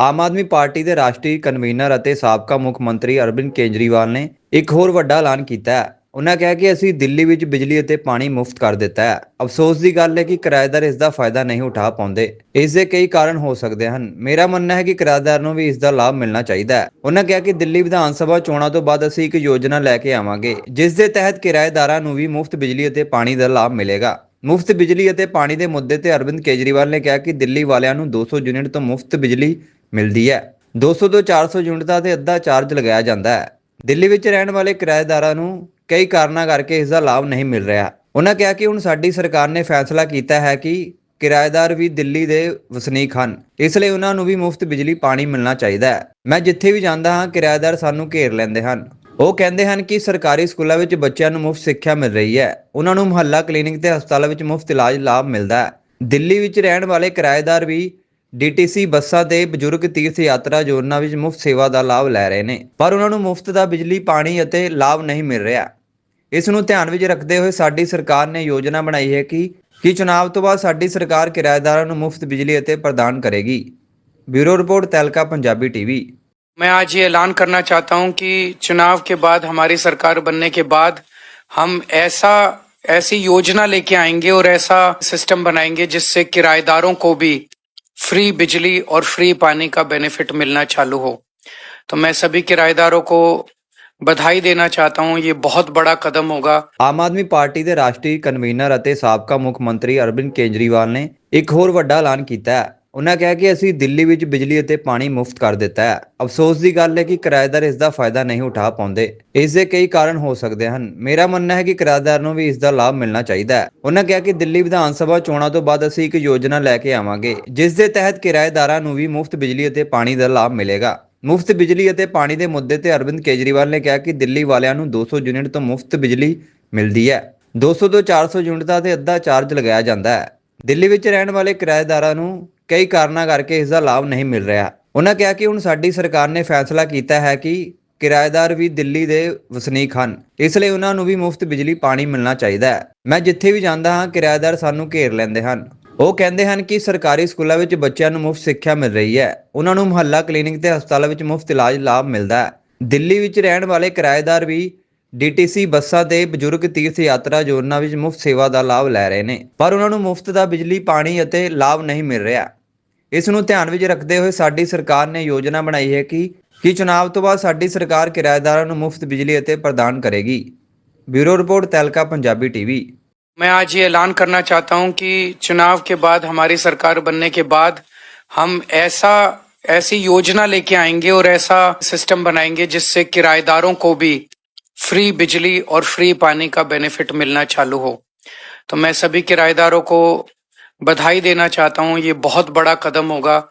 Aam Aadmi party ਦੇ ਰਾਸ਼ਟਰੀ convener ਅਤੇ ਸਾਬਕਾ ਮੁੱਖ ਮੰਤਰੀ ਅਰਵਿੰਦ ਕੇਜਰੀਵਾਲ ਨੇ ਇੱਕ ਹੋਰ ਵੱਡਾ ਐਲਾਨ ਕੀਤਾ ਹੈ। ਉਹਨਾਂ ਕਿਹਾ ਕਿ ਅਸੀਂ ਦਿੱਲੀ ਵਿੱਚ ਬਿਜਲੀ ਅਤੇ ਪਾਣੀ ਮੁਫਤ ਕਰ ਦਿੱਤਾ ਹੈ। ਅਫਸੋਸ ਦੀ ਗੱਲ ਹੈ ਕਿ ਕਿਰਾਏਦਾਰ ਇਸ ਦਾ ਫਾਇਦਾ ਨਹੀਂ ਉਠਾ ਪਾਉਂਦੇ। ਇਸ ਦੇ ਕਈ ਕਾਰਨ ਹੋ ਸਕਦੇ ਹਨ। ਮੇਰਾ ਮੰਨਣਾ ਹੈ ਕਿ ਕਿਰਾਏਦਾਰ ਨੂੰ ਵੀ ਇਸ ਦਾ ਲਾਭ ਮਿਲਣਾ ਚਾਹੀਦਾ ਹੈ। ਉਹਨਾਂ ਕਿਹਾ ਕਿ ਦਿੱਲੀ ਵਿਧਾਨ ਸਭਾ ਚੋਣਾਂ ਤੋਂ ਬਾਅਦ ਅਸੀਂ ਇੱਕ ਯੋਜਨਾ ਲੈ ਕੇ ਆਵਾਂਗੇ, ਜਿਸ ਦੇ ਤਹਿਤ ਕਿਰਾਏਦਾਰਾਂ ਨੂੰ ਵੀ ਮੁਫਤ ਬਿਜਲੀ ਅਤੇ ਪਾਣੀ ਦਾ ਲਾਭ ਮਿਲੇਗਾ। ਮੁਫਤ ਬਿਜਲੀ ਅਤੇ ਪਾਣੀ ਦੇ ਮੁੱਦੇ ਤੇ ਅਰਵਿੰਦ ਕੇਜਰੀਵਾਲ ਨੇ ਕਿਹਾ ਕਿ ਦਿੱਲੀ ਵਾਲਿਆਂ ਨੂੰ 200 ਯੂਨਿਟ ਤੋਂ ਮੁਫਤ ਬਿਜਲੀ ਮਿਲਦੀ ਹੈ। 200 ਤੋਂ 400 ਯੂਨਿਟਾਂ ਤੇ ਅੱਧਾ ਚਾਰਜ ਲਗਾਇਆ ਜਾਂਦਾ ਹੈ। ਦਿੱਲੀ ਵਿੱਚ ਰਹਿਣ ਵਾਲੇ ਕਿਰਾਏਦਾਰਾਂ ਨੂੰ ਕਈ ਕਾਰਨਾਂ ਕਰਕੇ ਇਸ ਦਾ ਲਾਭ ਨਹੀਂ ਮਿਲ ਰਿਹਾ। ਉਹਨਾਂ ਕਿਹਾ ਕਿ ਹੁਣ ਸਾਡੀ ਸਰਕਾਰ ਨੇ ਫੈਸਲਾ ਕੀਤਾ ਹੈ ਕਿ ਕਿਰਾਏਦਾਰ ਵੀ ਦਿੱਲੀ ਦੇ ਵਸਨੀਕ ਹਨ। ਇਸ ਲਈ ਉਹਨਾਂ ਨੂੰ ਵੀ ਮੁਫਤ ਬਿਜਲੀ, ਪਾਣੀ ਮਿਲਣਾ ਚਾਹੀਦਾ ਹੈ। ਮੈਂ ਜਿੱਥੇ ਵੀ ਜਾਂਦਾ ਹਾਂ, ਕਿਰਾਏਦਾਰ ਸਾਨੂੰ ਘੇਰ ਲੈਂਦੇ ਹਨ। ਉਹ ਕਹਿੰਦੇ ਹਨ ਕਿ ਸਰਕਾਰੀ ਸਕੂਲਾਂ ਵਿੱਚ ਬੱਚਿਆਂ ਨੂੰ ਮੁਫਤ ਸਿੱਖਿਆ ਮਿਲ ਰਹੀ ਹੈ। ਉਹਨਾਂ ਨੂੰ ਮੁਹੱਲਾ ਕਲੀਨਿਕ ਤੇ ਹਸਪਤਾਲਾਂ ਵਿੱਚ ਮੁਫਤ ਇਲਾਜ ਲਾਭ ਮਿਲਦਾ ਹੈ। ਦਿੱਲੀ ਵਿੱਚ ਰਹਿਣ ਵਾਲੇ ਕਿਰਾਏਦਾਰ ਵੀ ਡੀਟੀਸੀ ਬੱਸਾਂ ਤੇ ਬਜ਼ੁਰਗ ਤੀਰਥ ਯਾਤਰਾ ਯੋਜਨਾ ਵਿੱਚ ਮੁਫਤ ਸੇਵਾ ਦਾ ਲਾਭ ਲੈ ਰਹੇ ਨੇ ਪਰ ਉਹਨਾਂ ਨੂੰ ਮੁਫਤ ਦਾ ਬਿਜਲੀ ਪਾਣੀ ਅਤੇ ਲਾਭ ਨਹੀਂ ਮਿਲ ਰਿਹਾ ਇਸ ਨੂੰ ਧਿਆਨ ਵਿੱਚ ਰੱਖਦੇ ਹੋਏ ਸਾਡੀ ਸਰਕਾਰ ਨੇ ਯੋਜਨਾ ਬਣਾਈ ਹੈ ਕਿ ਕਿ ਚੁਣਾਵ ਤੋਂ ਬਾਅਦ ਸਾਡੀ ਸਰਕਾਰ ਕਿਰਾਏਦਾਰਾਂ ਨੂੰ ਮੁਫਤ ਬਿਜਲੀ ਅਤੇ ਪ੍ਰਦਾਨ ਕਰੇਗੀ ਬਿਊਰੋ ਰਿਪੋਰਟ ਤੈਲਕਾ ਪੰਜਾਬੀ ਟੀਵੀ मैं आज ये ऐलान करना चाहता हूं कि चुनाव के बाद हमारी सरकार बनने के बाद हम ऐसा ऐसी योजना लेके आएंगे और ऐसा सिस्टम बनाएंगे जिससे किराएदारों को भी फ्री बिजली और फ्री पानी का बेनिफिट मिलना चालू हो तो मैं सभी किराएदारों को बधाई देना चाहता हूं ये बहुत बड़ा कदम होगा ਆਮ ਆਦਮੀ ਪਾਰਟੀ ਦੇ ਰਾਸ਼ਟਰੀ ਕਨਵੀਨਰ ਅਤੇ ਸਾਬਕਾ ਮੁੱਖ ਮੰਤਰੀ ਅਰਵਿੰਦ ਕੇਜਰੀਵਾਲ ਨੇ ਇੱਕ ਹੋਰ ਵੱਡਾ ਐਲਾਨ ਕੀਤਾ ਹੈ ਉਹਨਾਂ ਕਿਹਾ ਕਿ ਅਸੀਂ ਦਿੱਲੀ ਵਿੱਚ ਬਿਜਲੀ ਅਤੇ ਪਾਣੀ ਮੁਫਤ ਕਰ ਦਿੱਤਾ ਹੈ। ਅਫਸੋਸ ਦੀ ਗੱਲ ਹੈ ਕਿ ਕਿਰਾਏਦਾਰ ਇਸ ਦਾ ਫਾਇਦਾ ਨਹੀਂ ਉਠਾ ਪਾਉਂਦੇ। ਇਸ ਦੇ ਕਈ ਕਾਰਨ ਹੋ ਸਕਦੇ ਹਨ। ਮੇਰਾ ਮੰਨਣਾ ਹੈ ਕਿ ਕਿਰਾਏਦਾਰ ਨੂੰ ਵੀ ਇਸ ਦਾ ਲਾਭ ਮਿਲਣਾ ਚਾਹੀਦਾ ਹੈ। ਉਹਨਾਂ ਕਿਹਾ ਕਿ ਦਿੱਲੀ ਵਿਧਾਨ ਸਭਾ ਚੋਣਾਂ ਤੋਂ ਬਾਅਦ ਅਸੀਂ ਇੱਕ ਯੋਜਨਾ ਲੈ ਕੇ ਆਵਾਂਗੇ, ਜਿਸ ਦੇ ਤਹਿਤ ਕਿਰਾਏਦਾਰਾਂ ਨੂੰ ਵੀ ਮੁਫਤ ਬਿਜਲੀ ਅਤੇ ਪਾਣੀ ਦਾ ਲਾਭ ਮਿਲੇਗਾ। ਮੁਫਤ ਬਿਜਲੀ ਅਤੇ ਪਾਣੀ ਦੇ ਮੁੱਦੇ ਤੇ ਅਰਵਿੰਦ ਕੇਜਰੀਵਾਲ ਨੇ ਕਿਹਾ ਕਿ ਦਿੱਲੀ ਵਾਲਿਆਂ ਨੂੰ 200 ਯੂਨਿਟ ਤੋਂ ਮੁਫਤ ਬਿਜਲੀ ਮਿਲਦੀ ਹੈ। 200 ਤੋਂ 400 ਯੂਨਿਟਾਂ ਤੇ ਅੱਧਾ ਚਾਰਜ ਲਗਾਇਆ ਜਾਂਦਾ ਹੈ। ਦਿੱਲੀ ਵਿੱਚ ਰਹਿਣ ਵਾਲੇ ਕਿਰਾਏਦਾਰਾਂ ਨੂੰ ਕਈ ਕਾਰਨਾਂ ਕਰਕੇ ਇਸ ਦਾ ਲਾਭ ਨਹੀਂ ਮਿਲ ਰਿਹਾ। ਉਹਨਾਂ ਕਿਹਾ ਕਿ ਹੁਣ ਸਾਡੀ ਸਰਕਾਰ ਨੇ ਫੈਸਲਾ ਕੀਤਾ ਹੈ ਕਿ ਕਿਰਾਏਦਾਰ ਵੀ ਦਿੱਲੀ ਦੇ ਵਸਨੀਕ ਹਨ। ਇਸ ਲਈ ਉਹਨਾਂ ਨੂੰ ਵੀ ਮੁਫਤ ਬਿਜਲੀ ਪਾਣੀ ਮਿਲਣਾ ਚਾਹੀਦਾ ਹੈ। ਮੈਂ ਜਿੱਥੇ ਵੀ ਜਾਂਦਾ ਹਾਂ, ਕਿਰਾਏਦਾਰ ਸਾਨੂੰ ਘੇਰ ਲੈਂਦੇ ਹਨ। ਉਹ ਕਹਿੰਦੇ ਹਨ ਕਿ ਸਰਕਾਰੀ ਸਕੂਲਾਂ ਵਿੱਚ ਬੱਚਿਆਂ ਨੂੰ ਮੁਫਤ ਸਿੱਖਿਆ ਮਿਲ ਰਹੀ ਹੈ। ਉਹਨਾਂ ਨੂੰ ਮੁਹੱਲਾ ਕਲੀਨਿਕ ਤੇ ਹਸਪਤਾਲਾਂ ਵਿੱਚ ਮੁਫਤ ਇਲਾਜ ਲਾਭ ਮਿਲਦਾ ਹੈ। ਦਿੱਲੀ ਵਿੱਚ ਰਹਿਣ ਵਾਲੇ ਕਿਰਾਏਦਾਰ ਵੀ ਡੀਟੀਸੀ ਬੱਸਾਂ ਤੇ ਬਜ਼ੁਰਗ ਤੀਰਥ ਯਾਤਰਾ ਯੋਜਨਾ ਵਿੱਚ ਮੁਫਤ ਸੇਵਾ ਦਾ ਲਾਭ ਲੈ ਰਹੇ ਨੇ ਪਰ ਉਹਨਾਂ ਨੂੰ ਮੁਫਤ ਦਾ ਬਿਜਲੀ ਪਾਣੀ ਅਤੇ ਲਾਭ ਨਹੀਂ ਮਿਲ ਰਿਹਾ ਇਸ ਨੂੰ ਧਿਆਨ ਵਿੱਚ ਰੱਖਦੇ ਹੋਏ ਸਾਡੀ ਸਰਕਾਰ ਨੇ ਯੋਜਨਾ ਬਣਾਈ ਹੈ ਕਿ ਕਿ ਚੁਣਾਵ ਤੋਂ ਬਾਅਦ ਸਾਡੀ ਸਰਕਾਰ ਕਿਰਾਏਦਾਰਾਂ ਨੂੰ ਮੁਫਤ ਬਿਜਲੀ ਅਤੇ ਪ੍ਰਦਾਨ ਕਰੇਗੀ ਬਿਊਰੋ ਰਿਪੋਰਟ ਤੈਲਕਾ ਪੰਜਾਬੀ ਟੀਵੀ मैं आज ये ऐलान करना चाहता हूं कि चुनाव के बाद हमारी सरकार बनने के बाद हम ऐसा ऐसी योजना लेके आएंगे और ऐसा सिस्टम बनाएंगे जिससे किराएदारों को भी फ्री बिजली और फ्री पानी का बेनिफिट मिलना चालू हो तो मैं सभी किराएदारों को बधाई देना चाहता हूं ये बहुत बड़ा कदम होगा